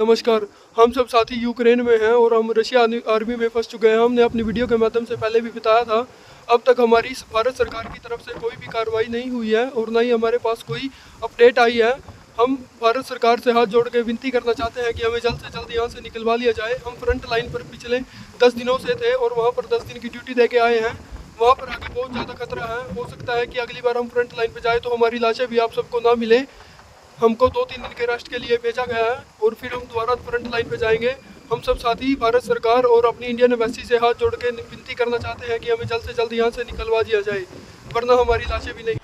नमस्कार, हम सब साथी यूक्रेन में हैं और हम रशिया आर्मी- में फंस चुके हैं। हमने अपनी वीडियो के माध्यम से पहले भी बताया था, अब तक हमारी भारत सरकार की तरफ़ से कोई भी कार्रवाई नहीं हुई है और ना ही हमारे पास कोई अपडेट आई है। हम भारत सरकार से हाथ जोड़ के विनती करना चाहते हैं कि हमें जल्द से जल्द यहाँ से निकलवा लिया जाए। हम फ्रंट लाइन पर पिछले दस दिनों से थे और वहाँ पर दस दिन की ड्यूटी दे के आए हैं। वहाँ पर आगे बहुत ज़्यादा खतरा है। हो सकता है कि अगली बार हम फ्रंट लाइन पर जाए तो हमारी लाशें भी आप सबको ना मिले। हमको दो तीन दिन के रेस्ट के लिए भेजा गया है और फिर हम दोबारा फ्रंट लाइन पे जाएंगे हम सब साथी भारत सरकार और अपनी इंडियन एम्बेसी से हाथ जोड़ के विनती करना चाहते हैं कि हमें जल्द से जल्द यहाँ से निकलवा दिया जाए वरना हमारी लाशें भी नहीं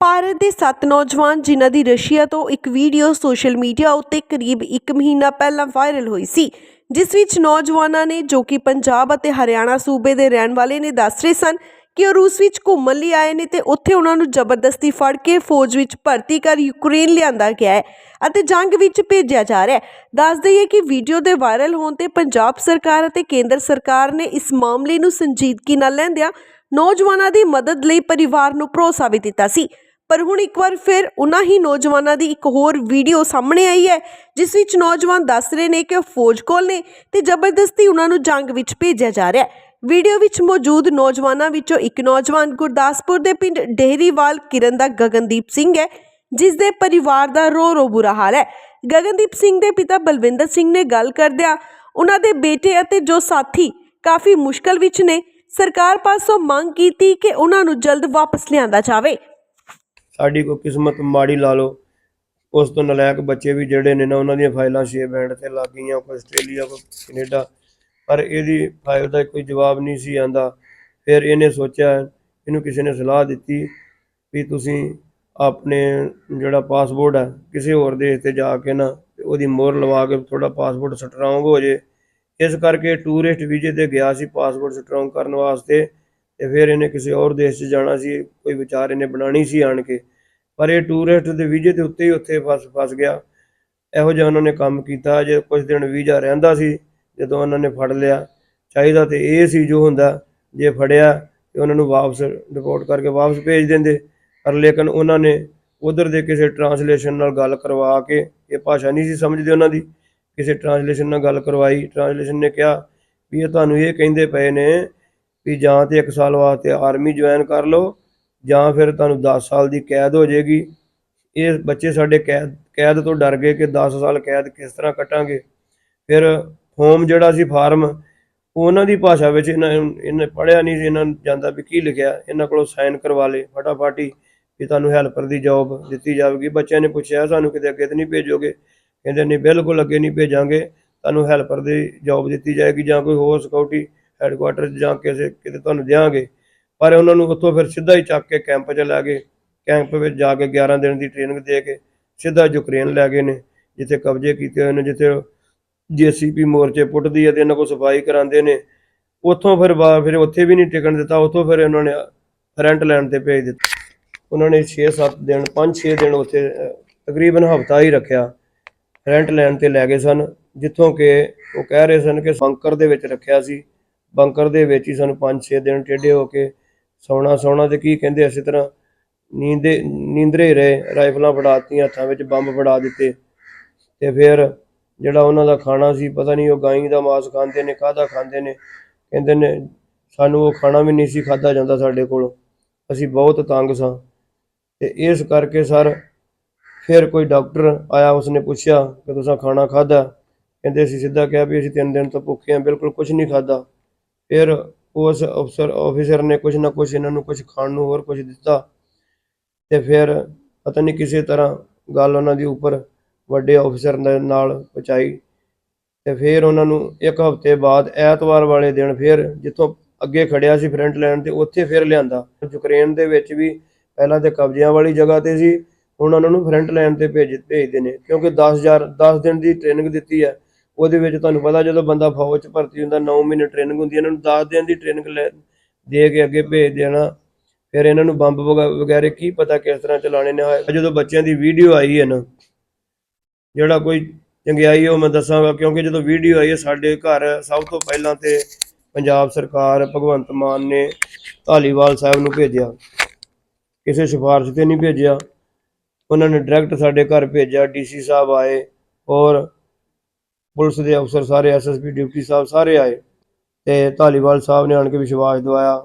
ਭਾਰਤ ਦੇ ਸੱਤ ਨੌਜਵਾਨ ਜਿਨ੍ਹਾਂ ਦੀ ਰਸ਼ੀਆ ਤੋਂ ਇੱਕ ਵੀਡੀਓ ਸੋਸ਼ਲ ਮੀਡੀਆ ਉੱਤੇ ਕਰੀਬ 1 ਮਹੀਨਾ ਪਹਿਲਾਂ ਵਾਇਰਲ ਹੋਈ ਸੀ ਜਿਸ ਵਿੱਚ ਨੌਜਵਾਨਾਂ ਨੇ ਜੋ ਕਿ ਪੰਜਾਬ ਅਤੇ ਹਰਿਆਣਾ ਸੂਬੇ ਦੇ ਰਹਿਣ ਵਾਲੇ ਨੇ ਦੱਸ ਰਹੇ ਸਨ ਕਿ ਉਹ ਰੂਸ ਵਿੱਚ ਘੁੰਮਣ ਲਈ ਆਏ ਨੇ ਤੇ ਉੱਥੇ ਉਹਨਾਂ ਨੂੰ ਜ਼ਬਰਦਸਤੀ ਫੜ ਕੇ ਫੌਜ ਵਿੱਚ ਭਰਤੀ ਕਰ ਯੂਕਰੇਨ ਲਿਆਂਦਾ ਗਿਆ ਹੈ ਅਤੇ ਜੰਗ ਵਿੱਚ ਭੇਜਿਆ ਜਾ ਰਿਹਾ ਹੈ। ਦੱਸ ਦਈਏ ਕਿ ਵੀਡੀਓ ਦੇ ਵਾਇਰਲ ਹੋਣ ਤੇ ਪੰਜਾਬ ਸਰਕਾਰ ਅਤੇ ਕੇਂਦਰ ਸਰਕਾਰ ਨੇ ਇਸ ਮਾਮਲੇ ਨੂੰ ਸੰਜੀਦਗੀ ਨਾਲ ਲੈਂਦਿਆਂ ਨੌਜਵਾਨਾਂ ਦੀ ਮਦਦ ਲਈ ਪਰਿਵਾਰ ਨੂੰ ਭਰੋਸਾ ਵੀ ਦਿੱਤਾ ਸੀ। ਪਰ ਹੁਣ ਇੱਕ ਵਾਰ ਫਿਰ ਉਹਨਾਂ ਹੀ ਨੌਜਵਾਨਾਂ ਦੀ ਇੱਕ ਹੋਰ ਵੀਡੀਓ ਸਾਹਮਣੇ ਆਈ ਹੈ, ਜਿਸ ਵਿੱਚ ਨੌਜਵਾਨ ਦੱਸ ਰਹੇ ਨੇ ਕਿ ਉਹ ਫੌਜ ਕੋਲ ਨੇ ਤੇ ਜ਼ਬਰਦਸਤੀ ਉਹਨਾਂ ਨੂੰ ਜੰਗ ਵਿੱਚ ਭੇਜਿਆ ਜਾ ਰਿਹਾ ਹੈ। ਵੀਡੀਓ ਵਿੱਚ ਮੌਜੂਦ ਨੌਜਵਾਨਾਂ ਵਿੱਚੋਂ ਇੱਕ ਨੌਜਵਾਨ ਗੁਰਦਾਸਪੁਰ ਦੇ ਪਿੰਡ ਡੇਹਰੀਵਾਲ ਕਿਰਨ ਦਾ ਗਗਨਦੀਪ ਸਿੰਘ ਹੈ, ਜਿਸ ਦੇ ਪਰਿਵਾਰ ਦਾ ਰੋ ਰੋ ਬੁਰਾ ਹਾਲ ਹੈ। ਗਗਨਦੀਪ ਸਿੰਘ ਦੇ ਪਿਤਾ ਬਲਵਿੰਦਰ ਸਿੰਘ ਨੇ ਗੱਲ ਕਰਦਿਆਂ ਉਹਨਾਂ ਦੇ ਬੇਟੇ ਅਤੇ ਜੋ ਸਾਥੀ ਕਾਫੀ ਮੁਸ਼ਕਲ ਵਿੱਚ ਨੇ, ਸਰਕਾਰ ਪਾਸੋਂ ਮੰਗ ਕੀਤੀ ਕਿ ਉਹਨਾਂ ਨੂੰ ਜਲਦ ਵਾਪਸ ਲਿਆਂਦਾ ਜਾਵੇ। ਸਾਡੀ ਕੋਈ ਕਿਸਮਤ ਮਾੜੀ ਲਾ ਲਓ। ਉਸ ਤੋਂ ਨਲਾਇਕ ਬੱਚੇ ਵੀ ਜਿਹੜੇ ਨੇ ਨਾ, ਉਹਨਾਂ ਦੀਆਂ ਫਾਈਲਾਂ ਛੇ ਬੈਂਡ ਤੇ ਲੱਗ ਗਈਆਂ, ਕੋਈ ਆਸਟ੍ਰੇਲੀਆ, ਕੋਈ ਕੈਨੇਡਾ। ਪਰ ਇਹਦੀ ਫਾਈਲ ਦਾ ਕੋਈ ਜਵਾਬ ਨਹੀਂ ਸੀ ਆਂਦਾ। ਫਿਰ ਇਹਨੇ ਸੋਚਿਆ, ਇਹਨੂੰ ਕਿਸੇ ਨੇ ਸਲਾਹ ਦਿੱਤੀ ਵੀ ਤੁਸੀਂ ਆਪਣੇ ਜਿਹੜਾ ਪਾਸਪੋਰਟ ਹੈ ਕਿਸੇ ਹੋਰ ਦੇਸ਼ ਤੇ ਜਾ ਕੇ ਨਾ ਤੇ ਉਹਦੀ ਮੋਹਰ ਲਵਾ ਕੇ ਥੋੜਾ ਪਾਸਪੋਰਟ ਸਟਰੋਂਗ ਹੋ ਜੇ। ਇਸ ਕਰਕੇ ਟੂਰਿਸਟ ਵੀਜ਼ੇ ਤੇ ਗਿਆ ਸੀ ਪਾਸਪੋਰਟ ਸਟਰੋਂਗ ਕਰਨ ਵਾਸਤੇ। ਤੇ ਫਿਰ ਇਹਨੇ ਕਿਸੇ ਹੋਰ ਦੇਸ਼ 'ਚ ਜਾਣਾ ਸੀ, ਕੋਈ ਵਿਚਾਰ ਇਹਨੇ ਬਣਾਣੀ ਸੀ ਆਣ ਕੇ। ਪਰ ਇਹ ਟੂਰਿਸਟ ਦੇ ਵੀਜ਼ੇ ਦੇ ਉੱਤੇ ਹੀ ਉੱਥੇ ਫਸ ਫਸ ਗਿਆ। ਇਹੋ ਜਿਹਾ ਉਹਨਾਂ ਨੇ ਕੰਮ ਕੀਤਾ। ਜੇ ਕੁਝ ਦਿਨ ਵੀਜ਼ਾ ਰਹਿੰਦਾ ਸੀ, ਜਦੋਂ ਉਹਨਾਂ ਨੇ ਫੜ ਲਿਆ। ਚਾਹੀਦਾ ਤੇ ਇਹ ਸੀ ਜੋ ਹੁੰਦਾ, ਜੇ ਫੜਿਆ ਤੇ ਉਹਨਾਂ ਨੂੰ ਵਾਪਸ ਰਿਪੋਰਟ ਕਰਕੇ ਵਾਪਸ ਭੇਜ ਦਿੰਦੇ। ਪਰ ਲੇਕਿਨ ਉਹਨਾਂ ਨੇ ਉਧਰ ਦੇ ਕਿਸੇ ਟਰਾਂਸਲੇਸ਼ਨ ਨਾਲ ਗੱਲ ਕਰਵਾ ਕੇ, ਇਹ ਭਾਸ਼ਾ ਨਹੀਂ ਸੀ ਸਮਝਦੇ ਉਹਨਾਂ ਦੀ, ਕਿਸੇ ਟਰਾਂਸਲੇਸ਼ਨ ਨਾਲ ਗੱਲ ਕਰਵਾਈ। ਟਰਾਂਸਲੇਸ਼ਨ ਨੇ ਕਿਹਾ ਵੀ ਇਹ ਤੁਹਾਨੂੰ ਇਹ ਕਹਿੰਦੇ ਪਏ ਨੇ ਵੀ ਜਾਂ ਤੇ 1 ਸਾਲ ਵਾਸਤੇ ਆਰਮੀ ਜੁਆਇਨ ਕਰ ਲਓ, ਜਾਂ ਫਿਰ ਤੁਹਾਨੂੰ 10 ਸਾਲ ਦੀ ਕੈਦ ਹੋ ਜਾਏਗੀ। ਇਹ ਬੱਚੇ ਸਾਡੇ ਕੈਦ ਕੈਦ ਤੋਂ ਡਰ ਗਏ ਕਿ 10 ਸਾਲ ਕੈਦ ਕਿਸ ਤਰ੍ਹਾਂ ਕੱਟਾਂਗੇ। ਫਿਰ ਫੋਮ ਜਿਹੜਾ ਸੀ ਫਾਰਮ ਉਹਨਾਂ ਦੀ ਭਾਸ਼ਾ ਵਿੱਚ ਇਹਨਾਂ ਇਹਨੇ ਪੜਿਆ ਨਹੀਂ ਸੀ, ਇਹਨਾਂ ਨੂੰ ਜਾਂਦਾ ਵੀ ਕੀ ਲਿਖਿਆ, ਇਹਨਾਂ ਕੋਲੋਂ ਸਾਈਨ ਕਰਵਾ ਲੇ ਫਟਾਫਟ ਹੀ ਵੀ ਤੁਹਾਨੂੰ ਹੈਲਪਰ ਦੀ ਜੌਬ ਦਿੱਤੀ ਜਾਵੇਗੀ। ਬੱਚਿਆਂ ਨੇ ਪੁੱਛਿਆ, ਸਾਨੂੰ ਕਿਤੇ ਅੱਗੇ ਤੇ ਨਹੀਂ ਭੇਜੋਗੇ? ਕਹਿੰਦੇ, ਨਹੀਂ, ਬਿਲਕੁਲ ਅੱਗੇ ਨਹੀਂ ਭੇਜਾਂਗੇ। ਤੁਹਾਨੂੰ ਹੈਲਪਰ ਦੀ ਜੌਬ ਦਿੱਤੀ ਜਾਏਗੀ ਜਾਂ ਕੋਈ ਹੋਰ ਸਿਕਿਉਰਿਟੀ ਹੈੱਡਕੁਆਟਰ ਜਾਂ ਕਿਸੇ, ਕਿਤੇ ਤੁਹਾਨੂੰ ਦਿਆਂਗੇ। ਪਰ ਉਹਨਾਂ ਨੂੰ ਉੱਥੋਂ ਫਿਰ ਸਿੱਧਾ ਹੀ ਚੱਕ ਕੇ ਕੈਂਪ 'ਚ ਲੈ ਗਏ। ਕੈਂਪ ਵਿੱਚ ਜਾ ਕੇ 11 ਦਿਨ ਦੀ ਟ੍ਰੇਨਿੰਗ ਦੇ ਕੇ ਸਿੱਧਾ ਯੂਕਰੇਨ ਲੈ ਗਏ ਨੇ, ਜਿੱਥੇ ਕਬਜ਼ੇ ਕੀਤੇ ਹੋਏ ਨੇ, ਜਿੱਥੇ ਜੀਸੀਪੀ ਮੋਰਚੇ ਪੁੱਟਦੀ ਹੈ ਤੇ ਇਹਨਾਂ ਕੋਲ ਸਫ਼ਾਈ ਕਰਾਉਂਦੇ ਨੇ। ਉੱਥੋਂ ਫਿਰ ਬਾ- ਫਿਰ ਉੱਥੇ ਵੀ ਨਹੀਂ ਟਿਕਣ ਦਿੱਤਾ, ਉੱਥੋਂ ਫਿਰ ਉਹਨਾਂ ਨੇ ਫਰੰਟ ਲਾਈਨ ਤੇ ਭੇਜ ਦਿੱਤਾ। ਉਹਨਾਂ ਨੇ 6-7 ਦਿਨ 5-6 ਦਿਨ ਉੱਥੇ ਤਕਰੀਬਨ ਹਫਤਾ ਹੀ ਰੱਖਿਆ। ਰੈਂਟ ਲੈਣ ਤੇ ਲੈ ਗਏ ਸਨ, ਜਿੱਥੋਂ ਕਿ ਉਹ ਕਹਿ ਰਹੇ ਸਨ ਕਿ ਬੰਕਰ ਦੇ ਵਿੱਚ ਰੱਖਿਆ ਸੀ। ਬੰਕਰ ਦੇ ਵਿੱਚ ਹੀ ਸਾਨੂੰ 5-6 ਦਿਨ ਟੇਢੇ ਹੋ ਕੇ ਸੌਣਾ ਸੌਣਾ ਤੇ ਕੀ ਕਹਿੰਦੇ ਇਸੇ ਤਰ੍ਹਾਂ ਨੀਂਦੇ, ਨੀਂਦਰੇ ਹੀ ਰਹੇ, ਰਾਈਫਲਾਂ ਫੜਾਤੀਆਂ ਹੱਥਾਂ ਵਿੱਚ ਬੰਬ ਫੜਾ ਦਿੱਤੇ ਤੇ ਫਿਰ ਜਿਹੜਾ ਉਹਨਾਂ ਦਾ ਖਾਣਾ ਸੀ, ਪਤਾ ਨਹੀਂ ਉਹ ਗਾਈ ਦਾ ਮਾਸ ਖਾਂਦੇ ਨੇ, ਕਾਹਦਾ ਖਾਂਦੇ ਨੇ, ਕਹਿੰਦੇ ਨੇ ਸਾਨੂੰ ਉਹ ਖਾਣਾ ਵੀ ਨਹੀਂ ਸੀ ਖਾਦਾ ਜਾਂਦਾ ਸਾਡੇ ਕੋਲ, ਅਸੀਂ ਬਹੁਤ ਤੰਗ ਸਾਂ ਤੇ ਇਸ ਕਰਕੇ ਸਰ ਫਿਰ ਕੋਈ ਡਾਕਟਰ ਆਇਆ, ਉਸਨੇ ਪੁੱਛਿਆ ਕਿ ਤੁਸੀਂ ਖਾਣਾ ਖਾਦਾ ਕਹਿੰਦੇ ਅਸੀਂ ਸਿੱਧਾ ਕਿਹਾ ਵੀ ਅਸੀਂ ਤਿੰਨ ਦਿਨ ਤੋਂ ਭੁੱਖੇ ਹਾਂ, ਬਿਲਕੁਲ ਕੁਝ ਨਹੀਂ ਖਾਦਾ ਫਿਰ ਉਸ ਅਫਸਰ ਆਫੀਸਰ ਨੇ ਕੁਝ ਨਾ ਕੁਝ ਇਹਨਾਂ ਨੂੰ ਕੁਝ ਖਾਣ ਨੂੰ ਹੋਰ ਕੁਝ ਦਿੱਤਾ ਤੇ ਫਿਰ ਪਤਾ ਨਹੀਂ ਕਿਸੇ ਤਰ੍ਹਾਂ ਗੱਲ ਉਹਨਾਂ ਦੀ ਉੱਪਰ ਵੱਡੇ ਆਫੀਸਰ ਦੇ ਨਾਲ ਪਹੁੰਚਾਈ ਤੇ ਫਿਰ ਉਹਨਾਂ ਨੂੰ ਇੱਕ ਹਫ਼ਤੇ ਬਾਅਦ ਐਤਵਾਰ ਵਾਲੇ ਦਿਨ ਫਿਰ ਜਿੱਥੋਂ ਅੱਗੇ ਖੜਿਆ ਸੀ ਫਰੰਟ ਲਾਈਨ ਤੇ ਉੱਥੇ ਫਿਰ ਲਿਆਂਦਾ। ਯੂਕਰੇਨ ਦੇ ਵਿੱਚ ਵੀ ਪਹਿਲਾਂ ਤੇ ਕਬਜ਼ਿਆਂ ਵਾਲੀ ਜਗ੍ਹਾ ਤੇ ਸੀ, ਹੁਣ ਉਹਨਾਂ ਨੂੰ ਫਰੰਟ ਲਾਈਨ ਤੇ ਭੇਜ ਭੇਜਦੇ ਨੇ ਕਿਉਂਕਿ 10000 10 ਦਿਨ ਦੀ ਟ੍ਰੇਨਿੰਗ ਦਿੱਤੀ ਹੈ। ਉਹਦੇ ਵਿੱਚ ਤੁਹਾਨੂੰ ਪਤਾ ਜਦੋਂ ਬੰਦਾ ਫੌਜ 'ਚ ਭਰਤੀ ਹੁੰਦਾ 9 ਮਹੀਨੇ ਟ੍ਰੇਨਿੰਗ ਹੁੰਦੀ ਹੈ, ਇਹਨਾਂ ਨੂੰ 10 ਦਿਨ ਦੀ ਟ੍ਰੇਨਿੰਗ ਲੈ ਦੇ ਕੇ ਅੱਗੇ ਭੇਜ ਦੇਣਾ। ਫਿਰ ਇਹਨਾਂ ਨੂੰ ਬੰਬ ਵਗਾ- ਵਗੈਰੇ ਕੀ ਪਤਾ ਕਿਸ ਤਰ੍ਹਾਂ ਚਲਾਣੇ ਨੇ। ਜਦੋਂ ਬੱਚਿਆਂ ਦੀ ਵੀਡੀਓ ਆਈ ਹੈ ਨਾ, ਜਿਹੜਾ ਕੋਈ ਚੰਗਿਆਈ ਉਹ ਮੈਂ ਦੱਸਾਂਗਾ, ਕਿਉਂਕਿ ਜਦੋਂ ਵੀਡੀਓ ਆਈ ਹੈ, ਸਾਡੇ ਘਰ ਸਭ ਤੋਂ ਪਹਿਲਾਂ ਤੇ ਪੰਜਾਬ ਸਰਕਾਰ, ਭਗਵੰਤ ਮਾਨ ਨੇ ਧਾਲੀਵਾਲ ਸਾਹਿਬ ਨੂੰ ਭੇਜਿਆ। ਕਿਸੇ ਸਿਫਾਰਿਸ਼ ਤੇ ਨਹੀਂ ਭੇਜਿਆ। ਉਹਨਾਂ ਨੇ ਡਾਇਰੈਕਟ ਸਾਡੇ ਘਰ ਭੇਜਿਆ ਡੀਸੀ ਸਾਹਿਬ ਆਏ, ਔਰ ਪੁਲਿਸ ਦੇ ਅਫਸਰ ਸਾਰੇ ਐਸਐਸਪੀ ਡਿਊਟੀ ਸਾਹਿਬ ਸਾਰੇ ਆਏ ਤੇ ਧਾਲੀਵਾਲ ਸਾਹਿਬ ਨੇ ਆਣ ਕੇ ਵਿਸ਼ਵਾਸ ਦਿਵਾਇਆ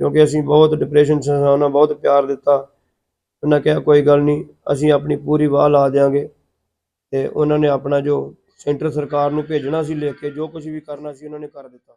ਕਿਉਂਕਿ ਅਸੀਂ ਬਹੁਤ ਡਿਪਰੈਸ਼ਨ 'ਚ ਉਹਨਾਂ ਬਹੁਤ ਪਿਆਰ ਦਿੱਤਾ। ਉਹਨਾਂ ਕਿਹਾ, ਕੋਈ ਗੱਲ ਨਹੀਂ, ਅਸੀਂ ਆਪਣੀ ਪੂਰੀ ਵਾਹ ਲਾ ਦਿਆਂਗੇ। ਤੇ ਉਹਨਾਂ ਨੇ ਆਪਣਾ ਜੋ ਸੈਂਟਰ ਸਰਕਾਰ ਨੂੰ ਭੇਜਣਾ ਸੀ, ਲਿਖ ਕੇ ਜੋ ਕੁਝ ਵੀ ਕਰਨਾ ਸੀ, ਉਹਨਾਂ ਨੇ ਕਰ ਦਿੱਤਾ।